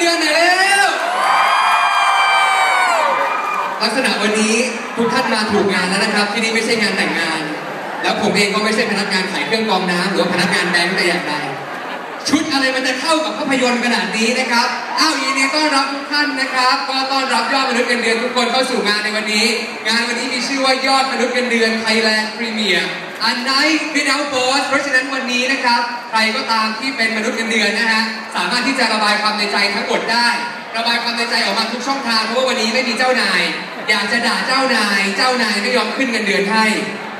เดือนหน่อยเร็วลักษณะวันนี้ทุกท่านมาถูกงานแล้วนะครับ ที่นี่ไม่ใช่งานแต่งงาน แล้วผมเองก็ไม่ใช่พนักงานขายเครื่องกรองน้ำหรือพนักงานแบงค์แต่อย่างใดชุดอะไรมันจะเข้ากับภาพยนตร์ขนาดนี้นะครับ อ้าวยินดีต้อนรับทุกท่านนะครับ ก็ต้อนรับยอดมนุษย์เงินเดือนทุกคนเข้าสู่งานในวันนี้ งานวันนี้มีชื่อว่ายอดมนุษย์เงินเดือน Thailand Premier A Night Without Boss เพราะฉะนั้นวันนี้นะครับ ใครก็ตามที่เป็นมนุษย์เงินเดือนนะฮะ สามารถที่จะระบายความในใจทั้งหมดได้ ระบายความในใจออกมาทุกช่องทาง เพราะว่าวันนี้ไม่มีเจ้านาย อยากจะด่าเจ้านาย เจ้านายไม่ยอมขึ้นเงินเดือนให้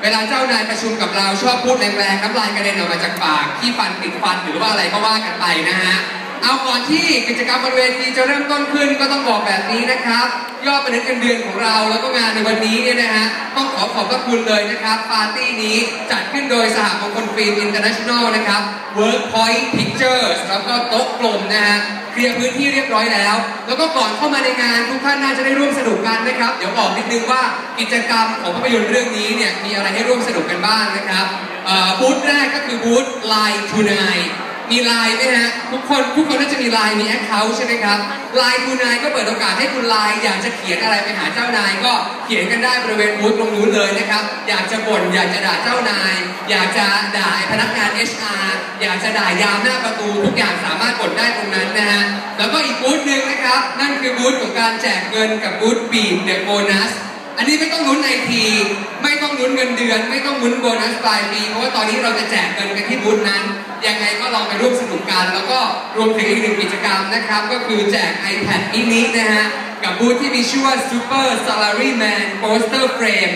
เวลาเจ้านายประชุมกับเราชอบพูดแรงๆน้ำลายกระเด็นออกมาจากปากขี้ฟันติดฟันหรือว่าอะไรก็ว่ากันไปนะฮะ เอาก่อนที่กิจกรรมบนเวทีจะเริ่มต้นขึ้นก็ต้องบอกแบบนี้นะครับ ยอดมนุษย์เงินเดือนของเราแล้วก็งานในวันนี้เนี่ยนะฮะต้องขอขอบพระคุณเลยนะครับ ปาร์ตี้นี้จัดขึ้นโดยสหมงคลฟิล์มอินเตอร์เนชั่นแนลนะครับ Workpoint Pictures แล้วก็โต๊ะกลมนะฮะเคลียร์พื้นที่เรียบร้อยแล้ว แล้วก็ก่อนเข้ามาในงานทุกท่านน่าจะได้ร่วมสนุกกันนะครับ เดี๋ยวบอกนิดนึงว่ากิจกรรมของภาพยนตร์เรื่องนี้เนี่ยมีอะไรให้ร่วมสนุกกันบ้างนะครับบูธแรกก็คือบูธ Line Tonight มีไลน์ไหมฮะทุกคนทุกคนน่าจะมีไลน์มีแอคเคาท์ใช่ไหมครับไลน์คุณนายก็เปิดโอกาสให้คุณไลน์อยากจะเขียนอะไรไปหาเจ้านายก็เขียนกันได้บริเวณบูธตรงนู้นเลยนะครับ อยากจะบ่นอยากจะด่าเจ้านาย อยากจะด่าพนักงาน HR อยากจะด่ายามหน้าประตู ทุกอย่างสามารถกดได้ตรงนั้นนะฮะแล้วก็อีกบูธหนึ่งนะครับ นั่นคือบูธของการแจกเงินกับบูธบีมเดอะโบนัสอันนี้ไม่ต้องลุ้นไอที ต้องลุ้นเงินเดือน ไม่ต้องลุ้นโบนัสปลายปีเพราะว่าตอนนี้เราจะแจกเงินกันที่บูธนั้น ยังไงก็ลองไปร่วมสนุกกัน แล้วก็รวมถึงอีกหนึ่งกิจกรรมนะครับ ก็คือแจก iPad mini นะฮะ กับบูธที่มีชื่อว่า Super Salary Man Poster Frame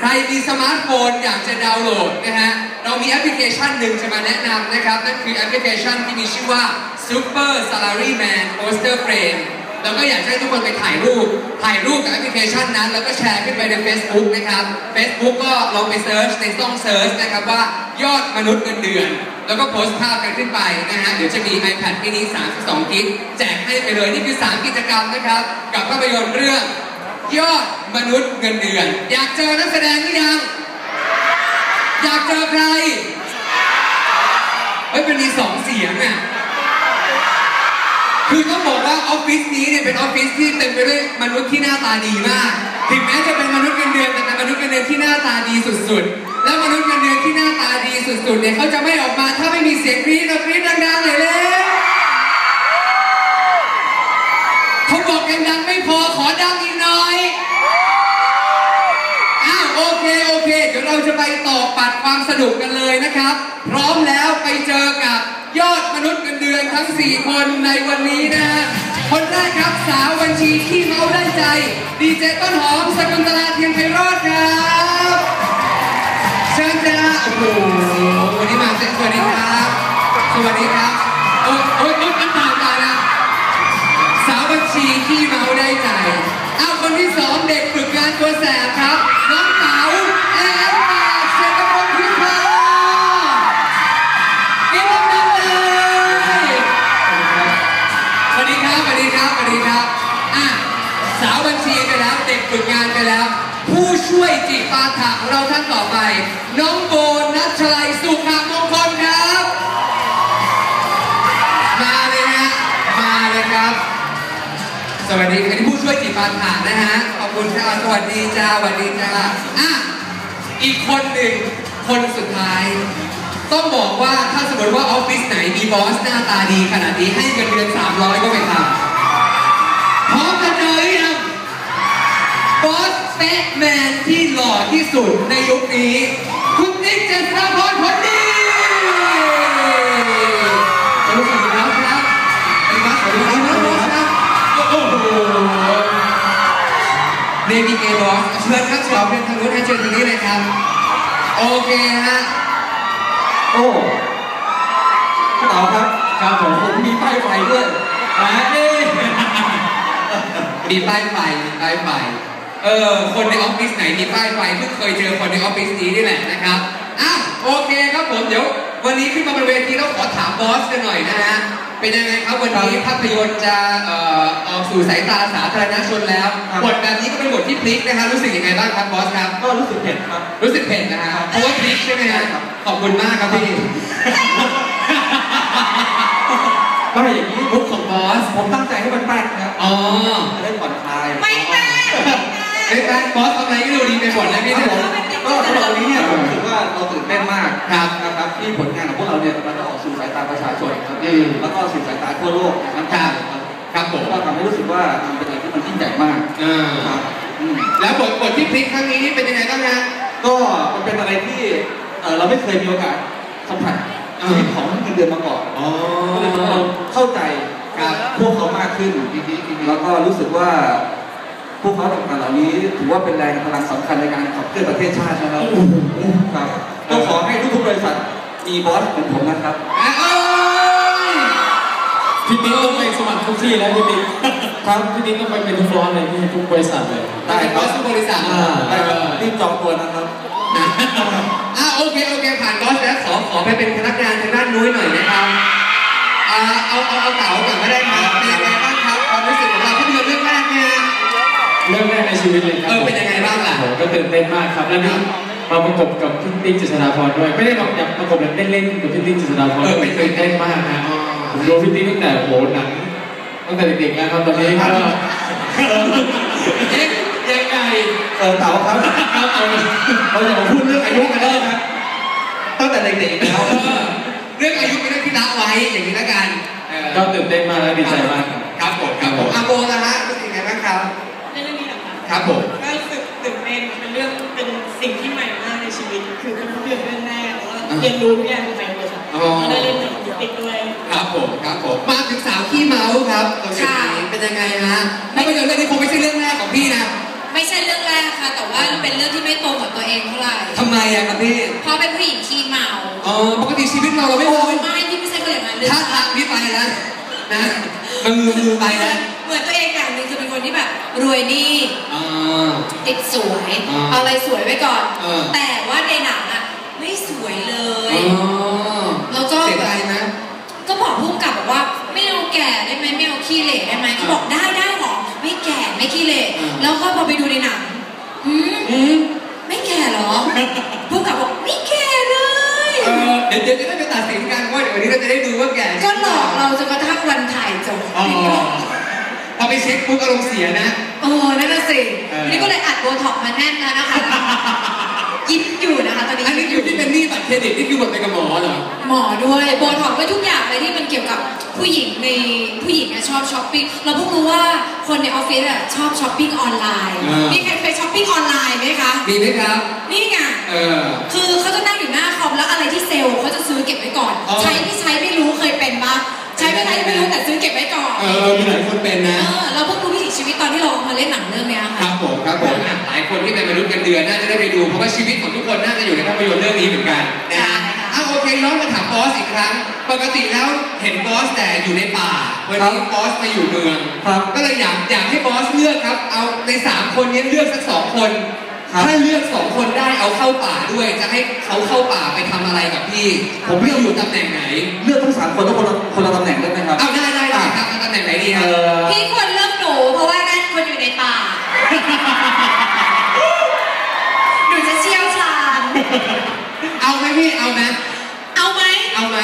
ใครมีสมาร์ทโฟนอยากจะดาวน์โหลดนะฮะ เรามีแอปพลิเคชันหนึ่งจะมาแนะนำนะครับ นั่นคือแอปพลิเคชันที่มีชื่อว่า Super Salary Man Poster Frame แล้วก็อยากให้ทุกคนไปถ่ายรูป ถ่ายรูปกับแอปพลิเคชันนั้น แล้วก็แชร์ขึ้นไปใน Facebook นะครับ Facebook ก็ลองไปเซิร์ชในช่องเซิร์ชนะครับว่ายอดมนุษย์เงินเดือน แล้วก็โพสต์ภาพกันขึ้นไปนะฮะ เดี๋ยวจะมี iPad mini 32 กิกแจกให้ไปเลย นี่คือ 3 กิจกรรมนะครับ กับภาพยนตร์เรื่อง ยอดมนุษย์เงินเดือน อยากเจอนักแสดงหรือยัง อยากเจอใคร เฮ้ยมันมีสองเสียงอะ คือต้องบอกว่าออฟฟิศนี้เนี่ยเป็นออฟฟิศที่เต็มไปด้วยมนุษย์ที่หน้าตาดีมาก ถึงแม้จะเป็นมนุษย์เงินเดือนแต่เป็นมนุษย์เงินเดือนที่หน้าตาดีสุดๆ แล้วมนุษย์เงินเดือนที่หน้าตาดีสุดๆเนี่ยเขาจะไม่ออกมาถ้าไม่มีเสียงกรี๊ดเรากรี๊ดดังๆหน่อยเลยเขาบอกดังๆไม่พอขอดังอีกหน่อย อ้าวโอเคโอเค เดี๋ยวเราจะไปต่อปัดความสนุกกันเลยนะครับ พร้อมแล้วไปเจอกับ ยอดมนุษย์เงินเดือนทั้ง 4 คนในวันนี้นะฮะ คนแรกครับสาวบัญชีขี้เมาได้ใจ ดีเจต้นหอมสกุลตลาเทียนไพโรจน์ครับเชิญจ้าโอ้โหวันนี้มาเซ็นสวัสดีครับ สวัสดีครับ โอ้ยโอ้ยโอ้ยน้ำตาลมานะสาวบัญชีขี้เมาได้ใจ เอาคนที่สองเด็กฝึกงานตัวแสบครับ น้อง อะสาวบัญชีไปแล้วเด็กฝึกงานไปแล้ว ผู้ช่วยจิปาถะของเราท่านต่อไป น้องโบนัชชัยสุขามงคลครับ มาเลยฮะมาเลยครับ สวัสดีครับที่ผู้ช่วยจิปาถานะฮะขอบคุณค่ะสวัสดีจ้าสวัสดีจ้าอะอีกคนหนึ่งคนสุดท้ายต้องบอกว่าถ้าสมมติว่าออฟฟิศไหนมีบอสหน้าตาดีขนาดนี้ให้เงินเดือน300 ก็ไปทำ บอสเป๊ะแมนที่หล่อที่สุดในยุคนี้ คุณติ๊กเจษฎาพรผลดีสวัสดีครับครับสวัสดีครับสวัสดีครับโอ้โหเนวิเกบอสเชิญครับสอบเป็นทางนู้นให้เชิญทางนี้เลยครับ โอเคฮะโอ้พี่เต๋าครับครับผมผมมีป้ายไฟด้วยนะนี่มีป้ายไฟมีป้ายไฟ เออคนในออฟฟิศไหนมีป้ายไฟเพิ่งเคยเจอคนในออฟฟิศนี้นี่แหละนะครับอ้าวโอเคครับผมเดี๋ยว วันนี้ขึ้นมาบนเวทีต้องขอถามบอสกันหน่อยนะฮะเป็นยังไงครับวันนี้ภาพยนตร์จะเอ่อออกสู่สายตาสาธารณชนแล้วบทแบบนี้ก็เป็นบทที่พลิกนะฮะรู้สึกยังไงบ้างครับบอสครับ ก็รู้สึกเผ็ดครับ รู้สึกเผ็ดนะฮะเพราะว่าพลิกใช่ไหมฮะขอบคุณมากครับพี่ไม่อย่างนี้มุกของบอสผมตั้งใจให้มันแป๊กนะอ๋อ จะได้ผ่อนคลายไม่แม่ ไม่แป๊กบอสทำอะไรก็ดูดีไปหมดเลยพี่ครับเนี่ยผมก็สำหรับวันนี้เนี่ยผมรู้สึกว่าเราตื่นเต้นมากครับนะครับที่ผลงานของพวกเราเนี่ยมันจะออกสู่สายตาประชาชนครับอืมแล้วก็สู่สายตาทั่วโลกนะครับครับครับผมก็ทำให้รู้สึกว่ามันเป็นอะไรที่มันยิ่งใหญ่มากอ่าครับอืมแล้วบทบทที่พลิกครั้งนี้เป็นยังไงบ้างฮะก็มันเป็นอะไรที่เอ่อเราไม่เคยมีโอกาสสัมผัสอ่าชีวิตของเงินเดือนมาก่อนอ๋อก็เลยทำให้เราเข้าใจครับพวกเขามากขึ้นแล้วก็รู้สึกว่า พวกเขาต่างๆเหล่านี้ ถือว่าเป็นแรงพลังสำคัญในการขับเคลื่อนประเทศชาตินะครับครับก็ขอให้ทุกๆบริษัทมีบอสเหมือนผมนะครับอะเอ้ยพี่ติ๊กต้องไปสมัครทุกที่แล้วพี่ติ๊กครับพี่ติ๊กต้องไปเป็นทุกร้อนเลยพี่ทุกบริษัทเลยได้บอสทุกบริษัทอ่าได้ครับรีบจองตัวนะครับอะโอเคโอเคผ่านบอสแล้วขอขอไปเป็นพนักงานทางด้านนู้นหน่อยนะครับอ่าเอาเอาเอาเต๋าก่อนก็ได้ครับเป็นยังไงบ้างครับความรู้สึกของเราภาพยนตร์เรื่องแรกเนี่ย เรื่องแรกในชีวิตเลยครับเออเป็นยังไงบ้างล่ะ ผมก็ตื่นเต้นมากครับ แล้วนี่มาประกบกับพี่ติ๊กเจษฎาพรด้วย ไม่ได้มาแบบประกบแบบเล่นๆกับพี่ติ๊กเจษฎาพรเออเป็น ตื่นเต้นมากนะผมดูพี่ติ๊กตั้งแต่โหหนังตั้งแต่เด็กๆนะครับตอนนี้ก็เอ๊ะยังไงเออเต๋าครับครับเอาเราอย่ามาพูดเรื่องอายุกันได้นะตั้งแต่เด็กๆแล้วเออเรื่องอายุเป็นเรื่องที่ละไว้อย่างนี้ละกันเออก็ตื่นเต้นมากและดีใจมากครับครับผมครับผมอาโบนะฮะรู้สึกยังไงบ้างครับ คะครับผมก็รู้สึกตื่นเต้นเป็นเรื่องเป็นสิ่งที่ใหม่มากในชีวิต คือเป็นภาพยนตร์เรื่องแรกแล้วก็เรียนรู้ทุกอย่างใหม่หมดค่ะอ๋อแล้วได้เล่นกับติ๊กด้วยครับผมครับผมมาถึงสาวขี้เมาส์ครับตรงนี้เป็นยังไงฮะภาพยนตร์เรื่องนี้คงไม่ใช่เรื่องแรกของพี่นะไม่ใช่เรื่องแรกค่ะ แต่ว่าเป็นเรื่องที่ไม่ตรงกับตัวเองเท่าไหร่ทำไมอะครับพี่เพราะเป็นผู้หญิงขี้เมาอ๋อปกติชีวิตเราเราไม่โอ้เมายไม่พี่ไม่ใช่คนอย่างนั้นเลยถ้าทางพี่ไปแล้ว นะมันมือมือไปแล้วเหมือนตัวเองอย่างหนึ่งคือเป็นคนที่แบบ รวยนี่อ่า ติดสวยอ่าเอาอะไรสวยไว้ก่อน เออ แต่ว่าในหนังอะไม่สวยเลยอ๋อแล้วก็ เสียใจไหมก็บอกพุ่มกับบอกว่า ไม่เอาแก่ได้ไหมไม่เอาขี้เหร่ได้ไหมเขาบอกได้ได้หรอไม่แก่ไม่ขี้เหร่อ่าแล้วก็พอไปดูในหนังหืมอืม ไม่แก่เหรอพุ่มกับ ดี๋ยวเดี๋ยวจะได้ไปตัดสินกันว่าเดี๋ยววันนี้เราจะได้ดูว่าแก่ก็หลอกเราจนกระทั่งวันถ่ายจบอ๋อพอไปเช็คปุ๊บอารมณ์เสียนะ เออนั่นน่ะสิเออนี่ก็เลยอัดโบท็อกซ์มาแน่นแล้วนะคะ ยิ้มอยู่นะคะตอนนี้อันนี้คือที่เป็นหนี้บัตรเครดิตนี่คือหมดไปกับหมอเหรอ หมอด้วยโบท็อกซ์ด้วยทุกอย่างเลยที่มันเกี่ยวกับผู้หญิงในผู้หญิงอะชอบช้อปปิ้งเราเพิ่งรู้ว่าคนในออฟฟิศอะชอบช้อปปิ้งออนไลน์อ่ามี มีใครเคยช้อปปิ้งออนไลน์ไหมคะ มีไหมครับ นี่ไง เออ คือเขาจะนั่งอยู่หน้าคอมแล้วอะไรที่เซลล์เขาจะซื้อเก็บไว้ก่อน อ๋อ ใช้ไม่ใช้ไม่รู้เคยเป็นปะใช้ไม่ใช้ไม่รู้แต่ซื้อเก็บไว้ก่อน เออมีหลายคนเป็นนะเออเร ด้ไปดูเพราะว่าชีวิตของทุกคนน่าจะอยู่ในภาพยนตร์เรื่องนี้เหมือนกันนะฮะใช่ค่ะอะโอเคย้อนมาถามบอสอีกครั้ง ปกติแล้วเห็นบอสแต่อยู่ในป่าวันนี้บอสมาอยู่เมืองครับ ก็เลยอยากอยากให้บอสเลือกครับ เอาในสามคนนี้เลือกสักสองคน ครับ ถ้าเลือกสองคนได้เอาเข้าป่าด้วย จะให้เขาเข้าป่าไปทำอะไรกับพี่ ผมเลือกอยู่ตำแหน่งไหน เลือกทั้งสามคนแล้วคนละคนละตำแหน่งได้ไหมครับ เอาได้ได้ได้ครับเอาตำแหน่งไหนดีคเอรับ อพี่ควรเลือกหนูเพราะว่านั่นคนอยู่ในป่า เอาไหมพี่เอาไหมเอาไหมเอาไหม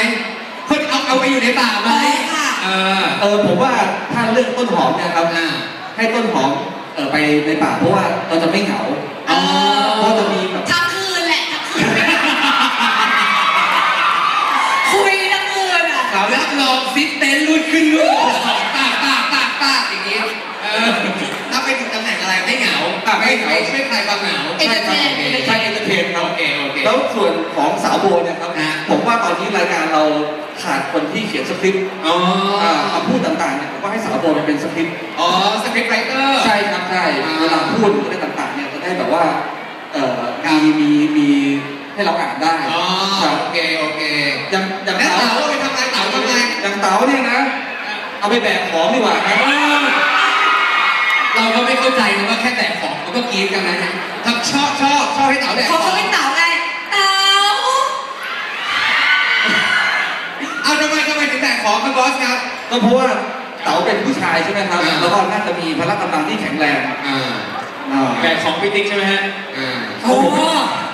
คนเอาเอาไปอยู่ในป่าไหมเอาค่ะเออเออผมว่าถ้าเลือกต้นหอมเนี่ยครับอ่าให้ต้นหอมเออไปในป่าเพราะว่าเราจะไม่เหงาอ๋อเพราะจะมีแบบทั้งคืนแหละทั้งคืนไม่ได้คุยทั้งคืนอะเขารับรองซิปเต็นท์รุ่นขึ้นรุ่นสองปากปากปากปากอย่างนี้เออถ้าเป็นตำแหน่งอะไรไม่เหงาอะไม่ไม่ไม่ใครความเหงาเอนเตอร์เทนใช่ แล้วส่วนของสาวโบเนี่ยครับฮะ ผมว่าตอนนี้รายการเราขาดคนที่เขียนสคริปต์อ๋ออ่าคำพูดต่างๆเนี่ยผมว่าให้สาวโบเนี่ยเป็นสคริปต์อ๋อสคริปต์ไรเตอร์ ใช่ครับใช่อ่า เวลาพูดหรืออะไรต่างๆเนี่ยจะได้แบบว่าเอ่อมีมีมีให้เราอ่านได้อ๋อครับโอเคโอเคอย่างอย่างแล้วเต๋าเต๋าเอาไปทำอะไรเต๋าทำอะไรอย่างเต๋าเนี่ยนะ เอาไปแบกของดีกว่าครับ เราก็ไม่เข้าใจนะว่าแค่แบกของมันก็กรี๊ดกันนะเนี่ยทำชอบชอบชอบให้เต๋าแบกขเขาองเขาเป็นเต๋าไงเต๋า เอาทำไมทำไมถึงแบกของครับบอสครับ ก็เพราะว่าเต๋าเป็นผู้ชายใช่ไหมครับ อ่า แล้วก็น่าจะมีพละกำลังที่แข็งแรงอ่าอ่าแบกของพี่ติ๊กใช่ไหมฮะ อ่าโอ้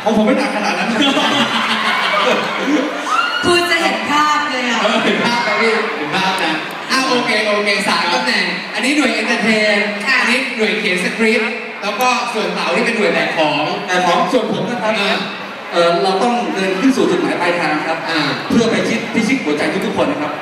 ของผมไม่หนักขนาดนั้นพูดจะเห็นภาพเลยอะ เออเห็นภาพครับพี่เห็นภาพนะอ้าวโอเคโอเคสามตำแหน่งอันนี้หน่วยเอนเตอร์เทนค่ะ อันนี้หน่วยเขียนสคริปต์แล้วก็ส่วนเต๋าที่เป็นหน่วยแบกของ แต่ของส่วนผมนะครับอ่า เออเราต้องเดินขึ้นสู่จุดหมายปลายทางครับ อ่าเพื่อไปชิดพิชิตหัวใจทุกๆคนนะครับ